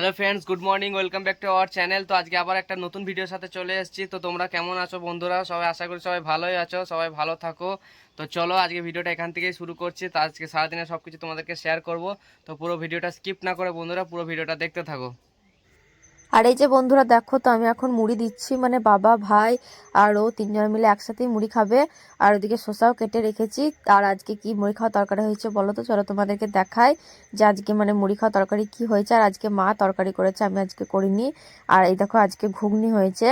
Hello friends, good morning, welcome back to our channel. তো আজকে আবার একটা নতুন ভিডিওর সাথে চলে এসেছি। তো তোমরা কেমন আছো বন্ধুরা? সবাই আশা করি সবাই ভালোই আছো, সবাই ভালো থাকো। তো চলো আজকে ভিডিওটা এখান থেকেই শুরু করছি। তো আজকে সারাদিনে সব কিছু তোমাদেরকে শেয়ার করব। তো পুরো ভিডিওটা স্কিপ না করে বন্ধুরা, পুরো ভিডিওটা দেখতে থাকো। আর এই যে বন্ধুরা, দেখো তো আমি এখন মুড়ি দিচ্ছি মানে বাবা, ভাই আর ও তিনজন মিলে একসাথেই মুড়ি খাবে। আর ওদিকে শসাও কেটে রেখেছি। আর আজকে কি মুড়ি খাওয়া তরকারি হয়েছে বলো তো? চলো তোমাদেরকে দেখাই যে আজকে মানে মুড়ি খাওয়া তরকারি কি হয়েছে। আর আজকে মা তরকারি করেছে, আমি আজকে করিনি। আর এই দেখো আজকে ঘুগনি হয়েছে।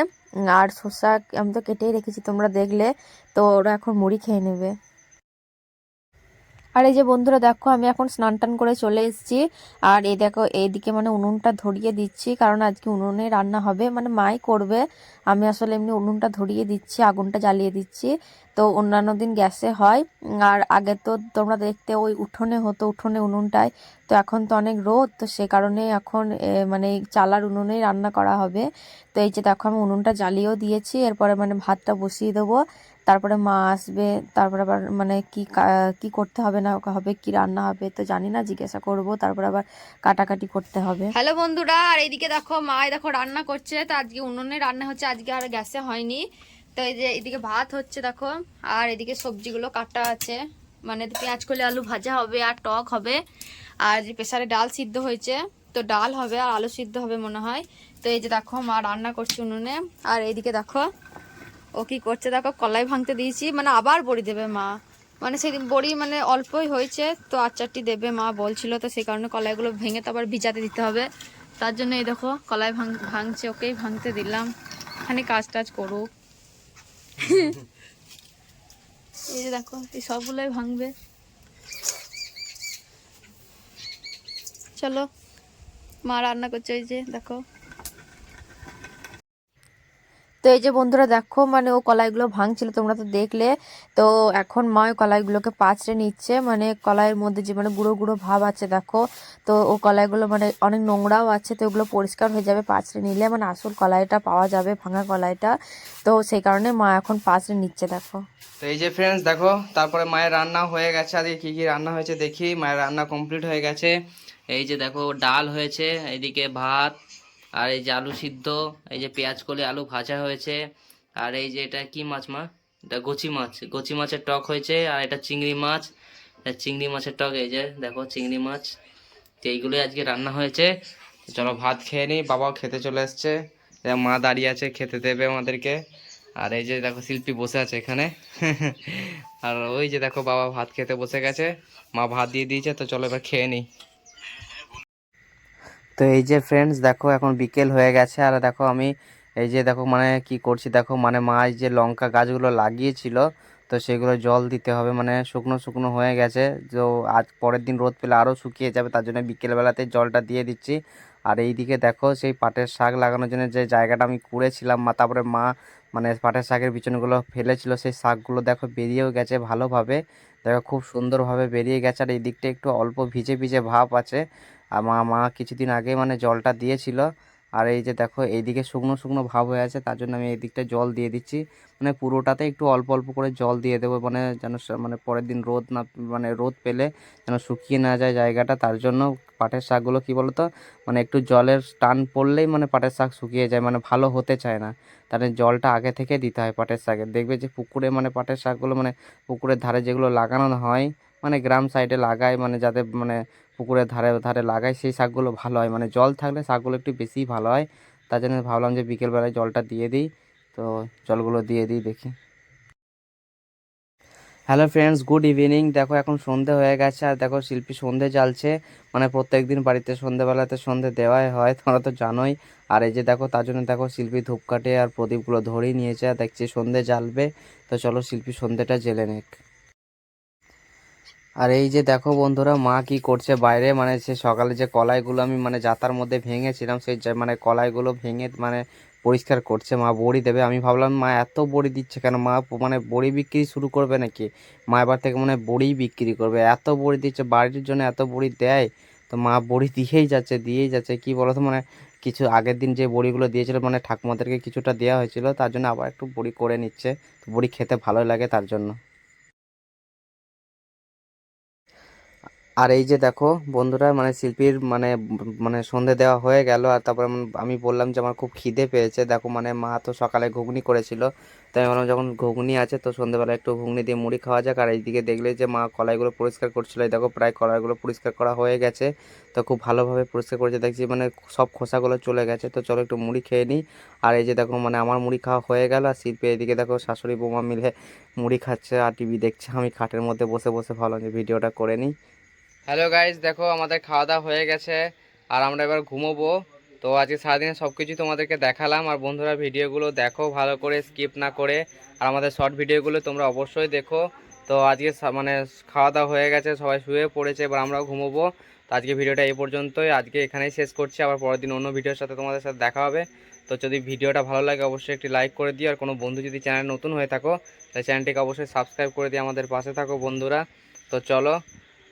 আর শসা আমি তো কেটেই রেখেছি, তোমরা দেখলে। তো ওরা এখন মুড়ি খেয়ে নেবে। আর এই যে বন্ধুরা, দেখো আমি এখন স্নান টান করে চলে এসেছি। আর এই দেখো, এইদিকে মানে উনুনটা ধরিয়ে দিচ্ছি, কারণ আজকে উনুনে রান্না হবে। মানে মাই করবে, আমি আসলে এমনি উনুনটা ধরিয়ে দিচ্ছি, আগুনটা জ্বালিয়ে দিচ্ছি। তো অন্যান্য দিন গ্যাসে হয়। আর আগে তো তোমরা দেখতে ওই উঠোনে হতো, উঠোনে উনুনটায়। তো এখন তো অনেক রোদ, তো সে কারণে এখন মানে চালার উনুনেই রান্না করা হবে। তো এই যে দেখো, আমি উনুনটা জ্বালিয়েও দিয়েছি, এরপরে মানে ভাতটা বসিয়ে দেবো। তারপরে মা আসবে, তারপরে আবার মানে কি কা- করতে হবে না হবে, কি রান্না হবে তো জানি না, জিজ্ঞাসা করব, তারপরে আবার কাটাকাটি করতে হবে। হ্যালো বন্ধুরা, আর এইদিকে দেখো মা দেখো রান্না করছে, তো আজকে উনুনে রান্না হচ্ছে, আজকে আর গ্যাসে হয়নি। তো এই যে এদিকে ভাত হচ্ছে দেখো, আর এদিকে সবজিগুলো কাটা আছে। মানে পেঁয়াজ কলি, আলু ভাজা হবে, আর টক হবে। আর যে প্রেসারে ডাল সিদ্ধ হয়েছে, তো ডাল হবে আর আলু সিদ্ধ হবে মনে হয়। তো এই যে দেখো মা রান্না করছে উনুনে। আর এইদিকে দেখো ও কি করছে? দেখো, কলাই ভাঙতে দিয়েছি। মানে আবার বড়ি দেবে মা। মানে সেদিন বড়ি মানে অল্পই হয়েছে, তো আর চারটি দেবে মা বলছিল, তো সেই কারণে কলাইগুলো ভেঙে তো আবার ভিজাতে দিতে হবে। তার জন্য এই দেখো, কলাই ভাঙ, ভাঙছে, ওকেই ভাঙতে দিলাম। খানি কাজ টাজ করুক। এই যে দেখো, এই সবগুলোই ভাঙবে। চলো, মা রান্না করছে ওই যে দেখো। এই যে বন্ধুরা দেখো মানে ও কলাইগুলো ভাঙছিল, তোমরা তো দেখলে। তো এখন মা ওই কলাইগুলোকে পাঁচড়ে নিচ্ছে মানে কলাইয়ের মধ্যে যে মানে গুঁড়ো গুঁড়ো ভাব আছে, দেখো। তো ও কলাইগুলো মানে অনেক নোংরাও আছে, তো ওগুলো পরিষ্কার হয়ে যাবে পাঁচড়ে নিলে মানে আসল কলাইটা পাওয়া যাবে, ভাঙা কলাইটা। তো সেই কারণে মা এখন পাঁচড়ে নিচ্ছে, দেখো। তো এই যে ফ্রেন্ডস দেখো, তারপরে মায়ের রান্না হয়ে গেছে, আজকে কী কী রান্না হয়েছে দেখি, মায়ের রান্না কমপ্লিট হয়ে গেছে। এই যে দেখো, ডাল হয়েছে, এইদিকে ভাত আর এই যে আলু সিদ্ধ, এই যে পেঁয়াজ কলি, আলু ভাজা হয়েছে। আর এই যে এটা কি মাছ মা? এটা গচি মাছ। গচি মাছের টক হয়েছে আর এটা চিংড়ি মাছ। চিংড়ি মাছের টক, এই যে দেখো চিংড়ি মাছ। তো এইগুলোই আজকে রান্না হয়েছে। চলো ভাত খেয়ে নিই। বাবাও খেতে চলে এসছে। মা দাঁড়িয়ে আছে, খেতে দেবে আমাদেরকে। আর এই যে দেখো শিল্পী বসে আছে এখানে। আর ওই যে দেখো বাবা ভাত খেতে বসে গেছে। মা ভাত দিয়ে দিয়েছে, তো চলো এবার খেয়ে নিই। তো এই যে ফ্রেন্ডস দেখো এখন বিকেল হয়ে গেছে। আর দেখো আমি এই যে দেখো মানে কি করছি, দেখো মানে মা এই যে লঙ্কা গাছগুলো লাগিয়েছিল, তো সেগুলো জল দিতে হবে। মানে শুকনো শুকনো হয়ে গেছে। তো আজ পরের দিন রোদ পেলে আরও শুকিয়ে যাবে, তার জন্য বিকেলবেলাতে জলটা দিয়ে দিচ্ছি। আর এইদিকে দেখো সেই পাটের শাক লাগানোর জন্য যে জায়গাটা আমি কুড়েছিলাম মা, তারপরে মা মানে পাটের শাকের বিচনগুলো ফেলেছিল, সেই শাকগুলো দেখো বেরিয়েও গেছে ভালোভাবে। দেখো খুব সুন্দরভাবে বেরিয়ে গেছে, আর এই দিকটা একটু অল্প ভিজে ভিজে ভাব আছে। আর মা মা কিছুদিন আগে মানে জলটা দিয়েছিল। আর এই যে দেখো, এইদিকে শুকনো শুকনো ভাব হয়ে আছে, তার জন্য আমি এই দিকটা জল দিয়ে দিচ্ছি। মানে পুরোটাতে একটু অল্প অল্প করে জল দিয়ে দেবো মানে যেন মানে পরের দিন রোদ না মানে রোদ পেলে যেন শুকিয়ে না যায় জায়গাটা। তার জন্য পাটের শাকগুলো কি বলতো মানে একটু জলের টান পড়লেই মানে পাটের শাক শুকিয়ে যায় মানে ভালো হতে চায় না। তাহলে জলটা আগে থেকে দিতে হয় পাটের শাকে। দেখবে যে পুকুরে মানে পাটের শাকগুলো মানে পুকুরের ধারে যেগুলো লাগানো হয় মানে গ্রাম সাইডে লাগায় মানে যাতে মানে পুকুরের ধারে ধারে লাগাই, সেই শাকগুলো ভালো হয়। মানে জল থাকলে শাকগুলো একটু বেশি ভালো হয়। তার জন্য ভাবলাম যে বিকেলবেলায় জলটা দিয়ে দিই। তো জলগুলো দিয়ে দিই, দেখি। হ্যালো ফ্রেন্ডস গুড ইভিনিং দেখো, এখন সন্ধে হয়ে গেছে। আর দেখো, শিল্পী সন্ধে জ্বালছে মানে প্রত্যেকদিন বাড়িতে সন্ধেবেলাতে সন্ধে দেওয়াই হয়, তোমরা তো জানোই। আর এই যে দেখো, তার জন্য দেখো, শিল্পী ধূপকাঠি আর প্রদীপগুলো ধরেই নিয়েছে। আর দেখছি সন্ধে জ্বালবে। তো চলো, শিল্পী সন্ধেটা জেলে নেক। আর এই যে দেখো বন্ধুরা, মা কি করছে বাইরে মানে সে সকালে যে কলাইগুলো আমি মানে জাতার মধ্যে ভেঙেছিলাম, সেই মানে কলাইগুলো ভেঙে মানে পরিষ্কার করছে, মা বড়ি দেবে। আমি ভাবলাম, মা এত বড়ি দিচ্ছে কেন? মা মানে বড়ি বিক্রি শুরু করবে নাকি? মা এবার থেকে মানে বড়ি বিক্রি করবে। এত বড়ি দিচ্ছে, বাড়ির জন্য এত বড়ি দেয়, তো মা বড়ি দিয়েই যাচ্ছে দিয়েই যাচ্ছে। কি বলতো মানে কিছু আগের দিন যে বড়িগুলো দিয়েছিল মানে ঠাকুমাদেরকে কিছুটা দেওয়া হয়েছিল, তার জন্য আবার একটু বড়ি করে নিচ্ছে, তো বড়ি খেতে ভালো লাগে তার জন্য। আর এই যে দেখো, বন্ধুরা মানে শিল্পীর মানে মানে সন্ধে দেওয়া হয়ে গেল, আর তারপর আম- বললাম যে আমার খুব খিদে পেয়েছে। দেখো মানে মা তো সকালে ঘুগনি করেছিল, তাই আমি ভাবলাম যখন ঘুগনি আছে তো সন্ধেবেলা একটু ঘুগনি দিয়ে মুড়ি খাওয়া যাক। আর এইদিকে দেখলে যে মা কলাইগুলো পরিষ্কার করছিল, এই দেখো প্রায় কলাইগুলো পরিষ্কার করা হয়ে গেছে। তো খুব ভালোভাবে পরিষ্কার করেছে, দেখছি মানে সব খোসাগুলো চলে গেছে। তো চলো একটু মুড়ি খেয়ে নিই। আর এই যে দেখো মানে আমার মুড়ি খাওয়া হয়ে গেল, আর শিল্পী এইদিকে দেখো শাশুড়ি বৌমা মিলে মুড়ি খাচ্ছে, আর টিভি দেখছে। আমি খাটের মধ্যে বসে বসে ভালো যে ভিডিওটা করে নিই। হ্যালো গাইজ দেখো, আমাদের খাওয়া দাওয়া হয়ে গেছে, আর আমরা এবার ঘুমোবো। তো আজকে সারাদিনে সব কিছু তোমাদেরকে দেখালাম, আর বন্ধুরা ভিডিওগুলো দেখো, ভালো করে স্কিপ না করে। আর আমাদের শর্ট ভিডিওগুলো তোমরা অবশ্যই দেখো। তো আজকে মানে খাওয়া দাওয়া হয়ে গেছে, সবাই শুয়ে পড়েছে, এবার আমরাও ঘুমোবো। তো আজকে ভিডিওটা এই পর্যন্তই। আজকে এখানেই শেষ করছি, আবার পরের দিন অন্য ভিডিওর সাথে তোমাদের সাথে দেখা হবে। তো যদি ভিডিওটা ভালো লাগে, অবশ্যই একটি লাইক করে দিও। আর কোনো বন্ধু যদি চ্যানেল নতুন হয়ে থাকো তাই চ্যানেলটিকে অবশ্যই সাবস্ক্রাইব করে দিয়ে আমাদের পাশে থাকো, বন্ধুরা। তো চলো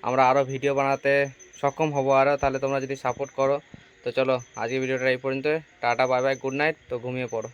আমরা আরও ভিডিও বানাতে সক্ষম হব আরও তাহলে তোমরা যদি সাপোর্ট করো, তো চলো আজকে ভিডিওটা এই পর্যন্ত tata bye bye good night তো ঘুমিয়ে পড়ো।